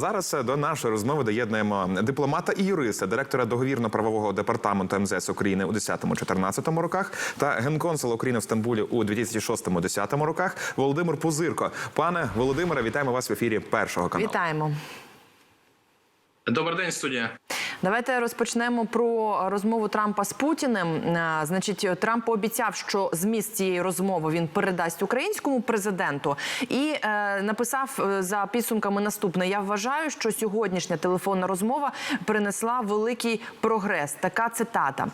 Зараз е, до нашої розмови доєднуємо дипломата і юриста, директора договірно-правового департаменту МЗС України у 10-14 роках та генконсула України в Стамбулі у 2006-10 роках Володимир Пузирко. Пане Володимире, вітаємо вас в ефірі першого каналу. Вітаємо. Добрий день, студія. Давайте розпочнемо про розмову Трампа з Путіним. Значить, Трамп пообіцяв, що зміст цієї розмови він передасть українському президенту, і е, написав е, за підсумками наступне: Я вважаю, що сьогоднішня телефонна розмова принесла великий прогрес. Така цитата.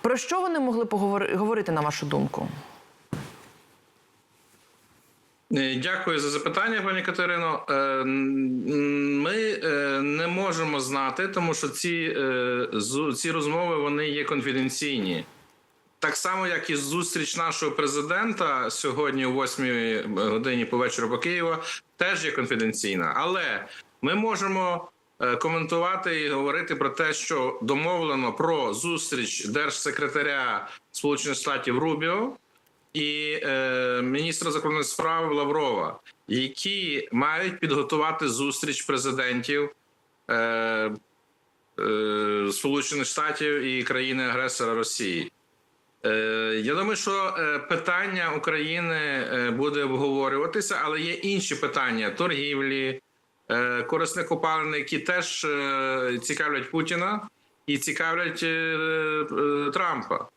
Про що вони могли поговори- говорити на вашу думку? Е, Дякую за запитання, пані Катерино. Е, Ми е, не можемо знати, тому що ці, ці розмови вони є конфіденційні. Так само, як і зустріч нашого президента сьогодні, о 8 годині по вечору по Києва, теж є конфіденційна. Але ми можемо коментувати і говорити про те, що домовлено про зустріч держсекретаря Сполучених Штатів Рубіо і е, міністра закордонних справ Лаврова, які мають підготувати зустріч президентів е, е, Сполучених Штатів і країни-агресора Росії. Е, я думаю, що е, питання України е, буде обговорюватися, але є інші питання торгівлі, корисних копалин, які теж цікавлять Путіна і цікавлять Трампа.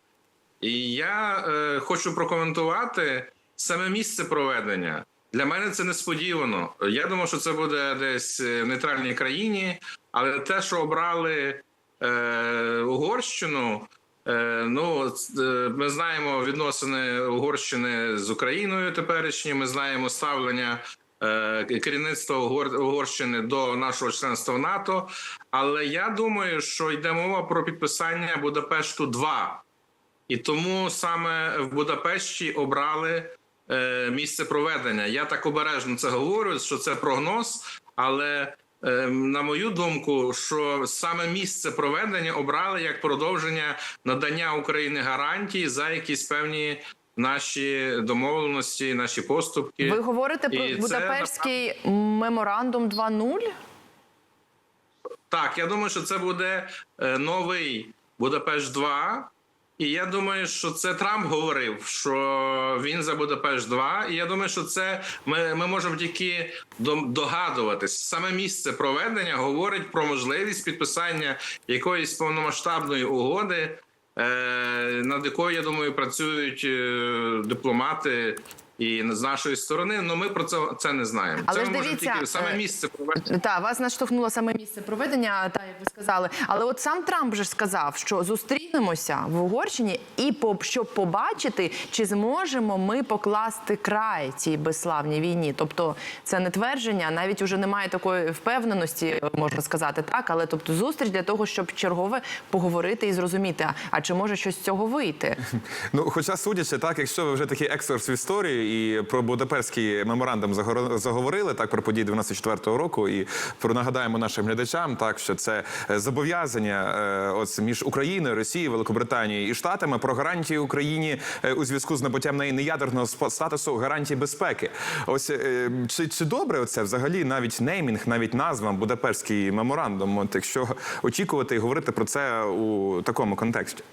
І я е, хочу прокоментувати саме місце проведення. Для мене це несподівано. Я думав, що це буде десь в нейтральній країні, але те, що обрали е, Угорщину, е, ну е, ми знаємо відносини Угорщини з Україною теперішні. Ми знаємо ставлення е, керівництва Угор- Угорщини до нашого членства в НАТО. Але я думаю, що йде мова про підписання Будапешту 2 і тому саме в Будапешті обрали е, місце проведення. Я так обережно це говорю, що це прогноз, але е, на мою думку, що саме місце проведення обрали як продовження надання Україні гарантій за якісь певні наші домовленості, наші поступки. Ви говорите про І це, меморандум 2.0? Так, я думаю, що це буде е, новий Будапешт 2 І я думаю, що це Трамп говорив, що він за Будапешт 2 І я думаю, що це ми, ми можемо тільки до- догадуватись. Саме місце проведення говорить про можливість підписання якоїсь повномасштабної угоди, е, над якою я думаю працюють е, дипломати. І з нашої сторони, ну ми про це, це не знаємо. Але це ж ми можемо тільки саме е, місце проведення. Так, вас наштовхнуло саме місце проведення, та як ви сказали. Але от сам Трамп же ж сказав, що зустрінемося в Угорщині і по щоб побачити, чи зможемо ми покласти край цій безславній війні. Тобто це не твердження, навіть уже немає такої впевненості, можна сказати так. Але тобто зустріч для того, щоб чергове поговорити і зрозуміти, а, чи може щось з цього вийти? Ну, хоча судячи так, якщо ви вже такий екскурс в історію і про Будапештський меморандум заговорили, так про події 94-го року, і про нагадаємо нашим глядачам, так що це е, зобов'язання е, ось між Україною, Росією, Великобританією і Штатами про гарантії Україні е, у зв'язку з набуттям неї неядерного статусу гарантії безпеки. Ось чи, чи добре оце взагалі навіть неймінг, навіть назва Будапештський меморандум? От якщо очікувати і говорити про це у такому контексті?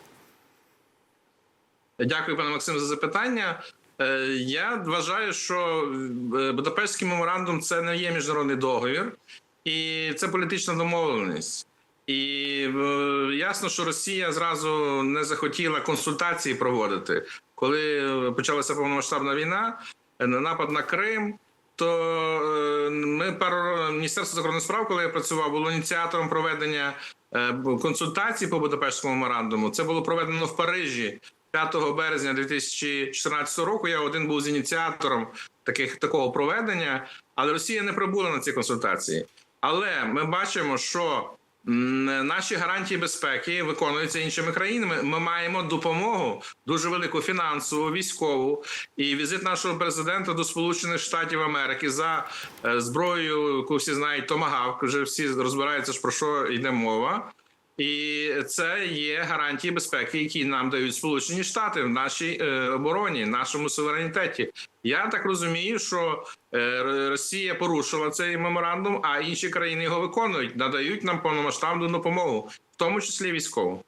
Дякую, пане Максим, за запитання. Е, Я вважаю, що е, Будапештський меморандум це не є міжнародний договір, і це політична домовленість. І е, ясно, що Росія зразу не захотіла консультації проводити. Коли почалася повномасштабна війна, напад на Крим. То е, ми пару міністерство закордонних справ, коли я працював, було ініціатором проведення е, консультацій по Будапештському меморандуму. Це було проведено в Парижі 5 березня 2014 року. Я один був з ініціатором таких такого проведення, але Росія не прибула на ці консультації. Але ми бачимо, що наші гарантії безпеки виконуються іншими країнами. Ми маємо допомогу дуже велику фінансову, військову і візит нашого президента до Сполучених Штатів Америки за е, зброєю, яку всі знають, Томагавк. Вже всі розбираються про що йде мова. І це є гарантії безпеки, які нам дають Сполучені Штати в нашій е, обороні, нашому суверенітеті. Я так розумію, що е, Росія порушила цей меморандум, а інші країни його виконують, надають нам повномасштабну допомогу, в тому числі військову.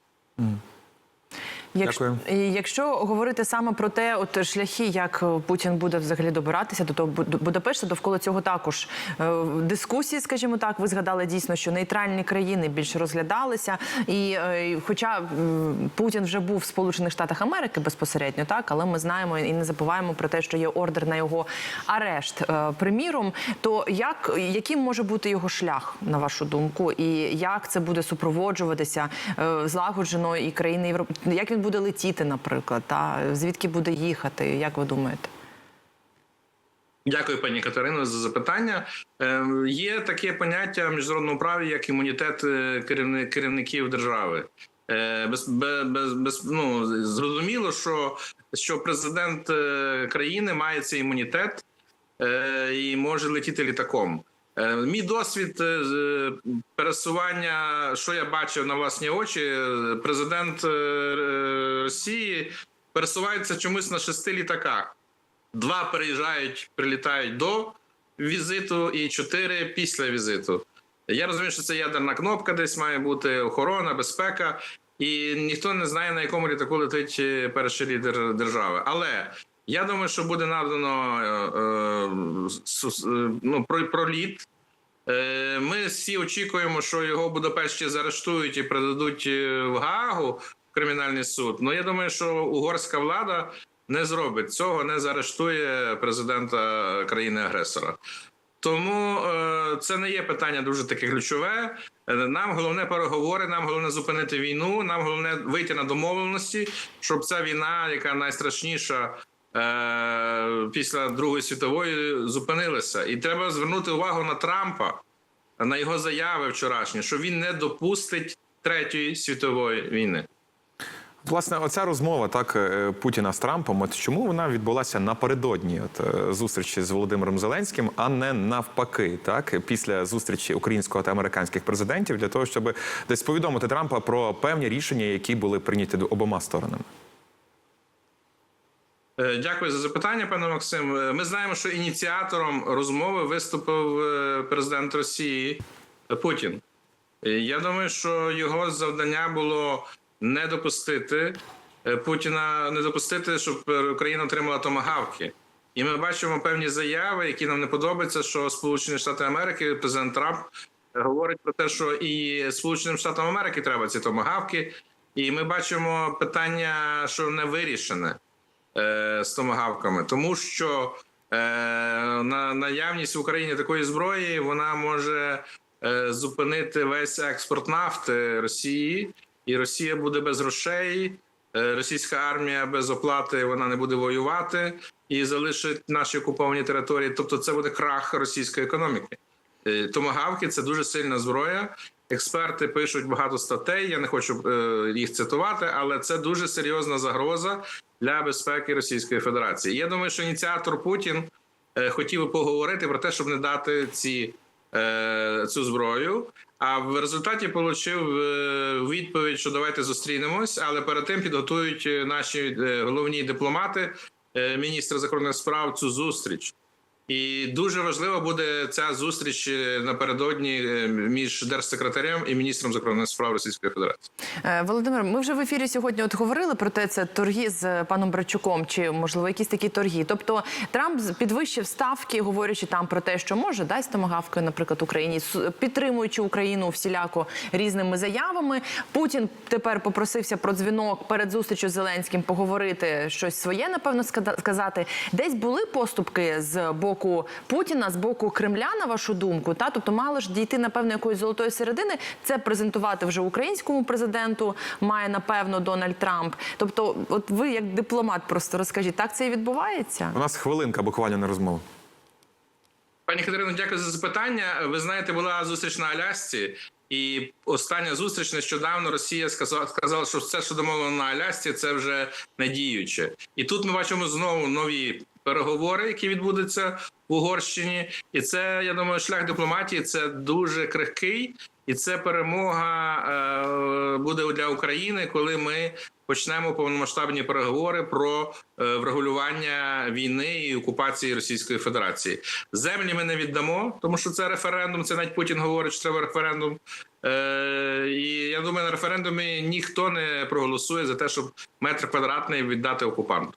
Якщо, Дякую. якщо говорити саме про те, от шляхи, як Путін буде взагалі добиратися до того Будапешта, довкола цього також е, дискусії, скажімо так, ви згадали дійсно, що нейтральні країни більше розглядалися. І е, хоча Путін вже був в Сполучених Штатах Америки безпосередньо, так але ми знаємо і не забуваємо про те, що є ордер на його арешт. Е, приміром, то як яким може бути його шлях, на вашу думку, і як це буде супроводжуватися злагоджено і країни Європи? Як він буде летіти, наприклад, та звідки буде їхати? Як ви думаєте? Дякую, пані Катерино, за запитання. Е, є таке поняття в міжнародному праві, як імунітет е, керівників держави. Е, без, без, без, ну, зрозуміло, що, що президент е, країни має цей імунітет е, і може летіти літаком. Е, Мій досвід е, пересування, що я бачив на власні очі, е, президент Росії пересувається чомусь на шести літаках. Два переїжджають, прилітають до візиту, і чотири після візиту. Я розумію, що це ядерна кнопка, десь має бути охорона, безпека, і ніхто не знає, на якому літаку летить перший лідер держави. Але я думаю, що буде надано е, е, е, ну, про- проліт. Ми всі очікуємо, що його Будапешті заарештують і передадуть в Гаагу в кримінальний суд. Ну я думаю, що угорська влада не зробить цього, не заарештує президента країни-агресора. Тому це не є питання дуже таке ключове. Нам головне переговори, нам головне зупинити війну, нам головне вийти на домовленості, щоб ця війна, яка найстрашніша після Другої світової, зупинилася. І треба звернути увагу на Трампа, на його заяви вчорашні, що він не допустить третьої світової війни. Власне, оця розмова так е, Путіна з Трампом. От чому вона відбулася напередодні от, е, зустрічі з Володимиром Зеленським, а не навпаки, так після зустрічі українського та американських президентів, для того, щоб десь повідомити Трампа про певні рішення, які були прийняті обома сторонами. Е, Дякую за запитання, пане Максим. Е, Ми знаємо, що ініціатором розмови виступив е, президент Росії Путін. Я думаю, що його завдання було не допустити Путіна, не допустити, щоб Україна отримала томагавки. І ми бачимо певні заяви, які нам не подобаються, що Сполучені Штати Америки, президент Трамп говорить про те, що і Сполученим Штатам Америки треба ці томагавки. І ми бачимо питання, що не вирішене е, з томагавками, тому що е, на наявність в Україні такої зброї вона може е, зупинити весь експорт нафти Росії, і Росія буде без грошей. е, Російська армія без оплати вона не буде воювати і залишить наші окуповані території. Тобто, це буде крах російської економіки. Е, Томагавки це дуже сильна зброя. Експерти пишуть багато статей. Я не хочу е, їх цитувати, але це дуже серйозна загроза для безпеки Російської Федерації. Я думаю, що ініціатор Путін е, хотів би поговорити про те, щоб не дати ці, е, цю зброю. А в результаті отримав відповідь, що давайте зустрінемось, але перед тим підготують е, наші е, головні дипломати, е, міністр закордонних справ цю зустріч. І дуже важлива буде ця зустріч е, напередодні е, між держсекретарем і міністром закордонних справ Російської Федерації. Е, Володимир, ми вже в ефірі сьогодні от говорили про те, це торги з паном Брачуком, чи можливо якісь такі торги. Тобто Трамп підвищив ставки, говорячи там про те, що може дасть томагавки, наприклад, Україні, підтримуючи Україну всіляко різними заявами. Путін тепер попросився про дзвінок перед зустрічю з Зеленським поговорити щось своє, напевно, сказати. Десь були поступки з боку Путіна, з боку Кремля, на вашу думку, та тобто мало ж дійти напевно якоїсь золотої середини. Це презентувати вже українському президенту має напевно Дональд Трамп. Тобто, от ви як дипломат, просто розкажіть, так це і відбувається? У нас хвилинка буквально на розмову. Пані Катерино, дякую за запитання. Ви знаєте, була зустріч на Алясці, і остання зустріч нещодавно Росія сказала, сказала, що все, що домовлено на Алясці, це вже не діюче. І тут ми бачимо знову нові переговори, які відбудуться в Угорщині, і це я думаю, шлях дипломатії це дуже крихкий, і це перемога е, буде для України, коли ми почнемо повномасштабні переговори про е, врегулювання війни і окупації Російської Федерації. Землі ми не віддамо, тому що це референдум. Це навіть Путін говорить, що треба референдум. Е, і я думаю, на референдумі ніхто не проголосує за те, щоб метр квадратний віддати окупанту.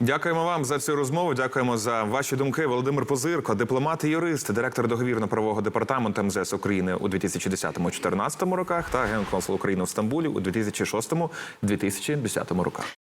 Дякуємо вам за цю розмову. Дякуємо за ваші думки. Володимир Позирко, дипломат і юрист, директор договірно-правового департаменту МЗС України у 2010-2014 роках та генконсул України в Стамбулі у 2006-2010 роках.